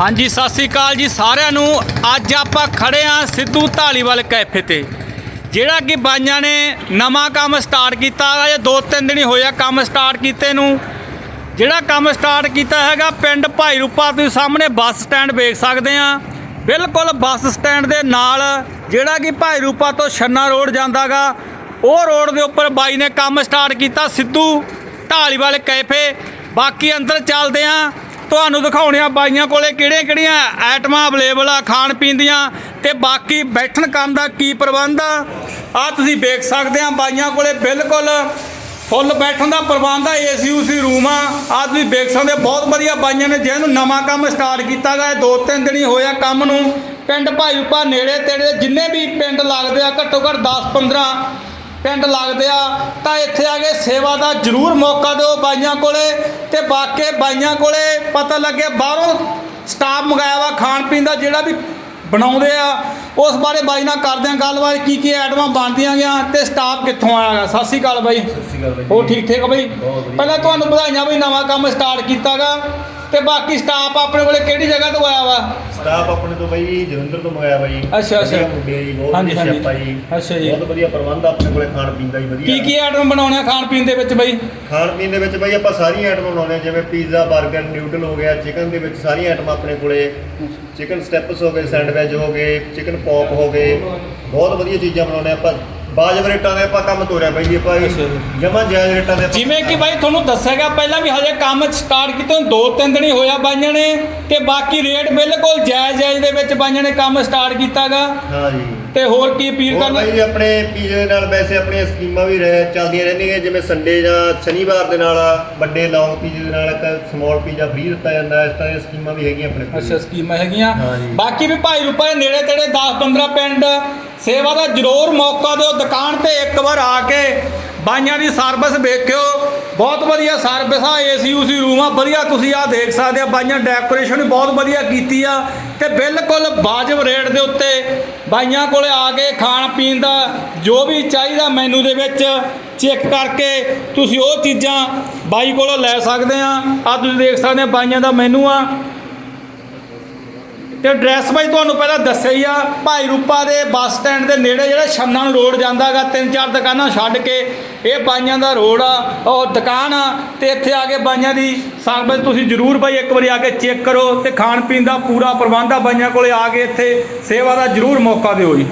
ਹਾਂਜੀ, ਸਤਿ ਸ੍ਰੀ ਅਕਾਲ ਜੀ ਸਾਰਿਆਂ ਨੂੰ। ਅੱਜ ਆਪਾਂ ਖੜੇ ਆ ਸਿੱਧੂ ਢਾਲੀਵਾਲ ਕੈਫੇ ਤੇ, ਜਿਹੜਾ ਕਿ ਬਾਈਆਂ ਨੇ ਨਵਾਂ ਕੰਮ ਸਟਾਰਟ ਕੀਤਾ ਹੈਗਾ ਇਹ ਦੋ ਤਿੰਨ ਦਿਨ ਹੀ ਹੋਇਆ ਕੰਮ ਸਟਾਰਟ ਕੀਤੇ ਨੂੰ। ਜਿਹੜਾ ਕੰਮ ਸਟਾਰਟ ਕੀਤਾ ਹੈਗਾ, ਪਿੰਡ ਭਾਈ ਰੂਪਾ, ਤੁਸੀਂ ਸਾਹਮਣੇ ਬੱਸ ਸਟੈਂਡ ਵੇਖ ਸਕਦੇ ਆ ਬਿਲਕੁਲ ਬੱਸ ਸਟੈਂਡ ਦੇ ਨਾਲ, ਜਿਹੜਾ ਕਿ ਭਾਈ ਰੂਪਾ ਤੋਂ ਛੰਨਾ ਰੋਡ ਜਾਂਦਾਗਾ, ਉਹ ਰੋਡ ਦੇ ਉੱਪਰ ਬਾਈ ਨੇ ਕੰਮ ਸਟਾਰਟ ਕੀਤਾ ਸਿੱਧੂ ਢਾਲੀਵਾਲ ਕੈਫੇ। ਬਾਕੀ ਅੰਦਰ ਚੱਲਦੇ ਆ ਤੁਹਾਨੂੰ ਦਿਖਾਉਣੇ ਆ ਬਾਈਆਂ ਕੋਲੇ ਕਿਹੜੀਆਂ ਕਿਹੜੀਆਂ ਆਈਟਮਾਂ ਅਵੇਲੇਬਲ ਆ, ਖਾਣ ਪੀਣ ਦੀਆਂ ਤੇ ਬਾਕੀ ਬੈਠਣ ਕੰਮ ਦਾ ਕੀ ਪ੍ਰਬੰਧ ਆ? ਆ ਤੁਸੀਂ ਵੇਖ ਸਕਦੇ ਆ ਬਾਈਆਂ ਕੋਲੇ ਬਿਲਕੁਲ ਫੁੱਲ ਬੈਠਣ ਦਾ ਪ੍ਰਬੰਧ ਆ ਏਸੀ ਉਸੀ ਰੂਮ ਆ। ਆ ਤੁਸੀਂ ਵੇਖ ਸਕਦੇ ਬਹੁਤ ਵਧੀਆ ਬਾਈਆਂ ਨੇ ਜਿਹਨੂੰ ਨਵਾਂ ਕੰਮ ਸਟਾਰਟ ਕੀਤਾ ਗਾ ਦੋ ਤਿੰਨ ਦਿਨ ਹੀ ਹੋਇਆ ਕੰਮ ਨੂੰ। ਪਿੰਡ ਭਾਈਪਾ ਨੇੜੇ ਤੇੜੇ ਜਿੰਨੇ ਵੀ ਪਿੰਡ ਲੱਗਦੇ ਆ, ਘੱਟੋ ਘੱਟ 10 15 ਪਿੰਡ ਲੱਗਦੇ ਆ ਤਾਂ ਇੱਥੇ ਆ ਕੇ ਸੇਵਾ ਦਾ ਜ਼ਰੂਰ ਮੌਕਾ ਦਿਓ ਬਾਈਆਂ ਕੋਲੇ। ਤੇ ਬਾਕੀ ਬਾਈਆਂ ਕੋਲੇ ਪਤਾ ਲੱਗੇ ਬਾਹਰੋਂ ਸਟਾਫ ਮੰਗਾਇਆ ਵਾ ਖਾਣ ਪੀਣ ਦਾ ਜਿਹੜਾ ਵੀ ਬਣਾਉਂਦੇ ਆ ਉਸ ਬਾਰੇ ਬਾਈ ਨਾਲ ਕਰਦੇ ਆ ਗੱਲਬਾਤ ਕੀ ਕੀ ਆਈਟਮਾਂ ਬਣਦੀਆਂ ਗਿਆ ਤੇ ਸਟਾਫ ਕਿੱਥੋਂ ਆਇਆਗਾ ਸਤਿ ਸ਼੍ਰੀ ਅਕਾਲ ਬਾਈ। ਹੋਰ ਠੀਕ ਠਾਕ ਬਾਈ? ਪਹਿਲਾਂ ਤੁਹਾਨੂੰ ਵਧਾਈਆਂ ਵੀ ਨਵਾਂ ਕੰਮ ਸਟਾਰਟ ਕੀਤਾਗਾ। ਤੇ ਬਾਕੀ ਸਟਾਫ ਆਪਣੇ ਕੋਲੇ ਕਿਹੜੀ ਜਗ੍ਹਾ ਤੋਂ ਆਇਆ ਵਾ? ਸਟਾਫ ਆਪਣੇ ਤੋਂ ਬਾਈ ਜਲੰਧਰ ਤੋਂ ਮੰਗਾਇਆ ਬਾਈ ਅੱਛਾ, ਅੱਛਾ। ਮੁੰਡੇ ਜੀ ਬਹੁਤ ਹਾਂਜੀ, ਵਧੀਆ ਹਾਂਜੀ। ਸ਼ੈਫ ਆ ਜੀ। ਅੱਛਾ ਜੀ। ਬਹੁਤ ਵਧੀਆ ਪ੍ਰਬੰਧ ਆ ਆਪਣੇ ਕੋਲੇ ਖਾਣ ਪੀਣ ਦਾ ਜੀ ਵਧੀਆ। ਕੀ ਕੀ ਆਈਟਮ ਬਣਾਉਣੇ ਆ ਖਾਣ ਪੀਣ ਦੇ ਵਿੱਚ ਬਾਈ? ਖਾਣ ਪੀਣ ਦੇ ਵਿੱਚ ਬਾਈ ਆਪਾਂ ਸਾਰੀਆਂ ਆਈਟਮਾਂ ਬਣਾਉਂਦੇ ਆ ਜਿਵੇਂ ਪੀਜ਼ਾ 버ਗਰ ਨਿਊਡਲ ਹੋ ਗਿਆ ਚਿਕਨ ਦੇ ਵਿੱਚ ਸਾਰੀਆਂ ਆਈਟਮਾਂ ਆਪਣੇ ਕੋਲੇ। ਚਿਕਨ ਸਟੈਪਸ ਹੋ ਗਏ ਸੈਂਡਵਿਚ ਹੋ ਗਏ ਚਿਕਨ ਪੌਪ ਹੋ ਗਏ। ਬਹੁਤ ਵਧੀਆ ਚੀਜ਼ਾਂ ਬਣਾਉਂਦੇ ਆ ਆਪਾਂ। ਬਾਜਬ ਰੇਟਾਂ ਦੇ ਆਪਾਂ ਕੰਮ ਤੋਰਿਆ ਬਾਈ ਜੀ ਆਪਾਂ। ਜਮਾ ਜਾਇਜ਼ ਰੇਟਾਂ ਦੇ ਜਿਵੇਂ ਕਿ ਬਾਈ ਤੁਹਾਨੂੰ ਦੱਸਿਆਗਾ ਪਹਿਲਾਂ ਵੀ ਹਜੇ ਕੰਮ ਸਟਾਰਟ ਕੀਤੇ ਨੂੰ ਦੋ ਤਿੰਨ ਦਿਨ ਹੀ ਹੋਇਆ ਬਾਈਆਂ ਨੇ ਤੇ ਬਾਕੀ ਰੇਟ ਬਿਲਕੁਲ ਜਾਇਜ਼ ਜਾਇਜ਼ ਦੇ ਵਿੱਚ ਬਾਈਆਂ ਨੇ ਕੰਮ ਸਟਾਰਟ ਕੀਤਾਗਾ। ਹਾਂ ਜੀ। ਤੇ ਹੋਰ ਕੀ ਅਪੀਲ ਕਰਨਾ? ਬਾਈ ਆਪਣੇ ਪੀਜ਼ੇ ਦੇ ਨਾਲ ਵੈਸੇ ਆਪਣੀਆਂ ਸਕੀਮਾਂ ਵੀ ਰਹਿ ਚੱਲਦੀਆਂ ਰਹਿੰਦੀਆਂ ਜਿਵੇਂ ਸੰਡੇ ਜਾਂ ਸ਼ਨੀਵਾਰ ਦੇ ਨਾਲ ਵੱਡੇ ਲੌਂਗ ਪੀਜ਼ੇ ਦੇ ਨਾਲ ਇੱਕ ਸਮਾਲ ਪੀਜ਼ਾ ਫ੍ਰੀ ਦਿੱਤਾ ਜਾਂਦਾ ਇਸ ਤਰ੍ਹਾਂ ਦੀਆਂ ਸਕੀਮਾਂ ਵੀ ਹੈਗੀਆਂ ਆਪਣੇ ਕੋਲ। ਅੱਛਾ ਸਕੀਮਾਂ ਹੈਗੀਆਂ। ਬਾਕੀ ਵੀ ਭਾਈ ਰੂਪਾ ਦੇ ਨੇੜੇ ਤੇੜੇ 10 15 ਪਿੰਡ ਸੇਵਾ ਦਾ ਜ਼ਰੂਰ ਮੌਕਾ ਦਿਓ। ਦੁਕਾਨ ਤੇ ਇੱਕ ਵਾਰ ਆ ਕੇ ਬਾਈਆਂ ਦੀ ਸਰਵਿਸ ਵੇਖਿਓ। ਬਹੁਤ ਵਧੀਆ ਸਰਵਿਸ ਆ ਏਸੀ ਉਸੀ ਰੂਮ ਆ। ਵਧੀਆ ਤੁਸੀਂ ਆ ਦੇਖ ਸਕਦੇ ਆ। ਬਾਈਆਂ ਡੈਕੋਰੇਸ਼ਨ ਵੀ ਬਹੁਤ ਵਧੀਆ ਕੀਤੀ ਆ। ਤੇ ਬਿਲਕੁਲ ਵਾਜਬ ਰੇਟ ਦੇ ਉੱਤੇ ਬਾਈਆਂ ਕੋਲੇ ਆ ਕੇ ਖਾਣ ਪੀਣ ਦਾ ਜੋ ਵੀ ਚਾਹੀਦਾ ਮੈਨੂ ਦੇ ਵਿੱਚ ਚੈੱਕ ਕਰਕੇ ਤੁਸੀਂ ਉਹ ਚੀਜ਼ਾਂ ਬਾਈ ਕੋਲੋਂ ਲੈ ਸਕਦੇ ਆ। ਆ ਤੁਸੀਂ ਦੇਖ ਸਕਦੇ ਆ, ਬਾਈਆਂ ਦਾ ਮੈਨੂ ਆ। ਤੇ ਐਡਰੈਸ ਬਾਈ ਤੁਹਾਨੂੰ ਪਹਿਲਾਂ ਦੱਸਿਆ ਹੀ ਆ, ਭਾਈ ਰੂਪਾ ਦੇ ਬੱਸ ਸਟੈਂਡ ਦੇ ਨੇੜੇ ਜਿਹੜਾ ਛੰਨਾ ਨੂੰ ਰੋਡ ਜਾਂਦਾਗਾ ਤਿੰਨ ਚਾਰ ਦੁਕਾਨਾਂ ਛੱਡ ਕੇ, ਇਹ ਬਾਈਆਂ ਦਾ ਰੋਡ ਆ, ਉਹ ਦੁਕਾਨ ਆ, ਤੇ ਇੱਥੇ ਆ ਕੇ ਬਾਈਆਂ ਦੀ ਸਰਵਿਸ ਤੁਸੀਂ ਜ਼ਰੂਰ ਬਾਈ ਇੱਕ ਵਾਰੀ ਆ ਕੇ ਚੈੱਕ ਕਰੋ ਤੇ ਖਾਣ ਪੀਣ ਦਾ ਪੂਰਾ ਪ੍ਰਬੰਧ ਆ ਬਾਈਆਂ ਕੋਲੇ ਆ ਕੇ ਇੱਥੇ ਸੇਵਾ ਦਾ ਜ਼ਰੂਰ ਮੌਕਾ ਦਿਓ ਜੀ।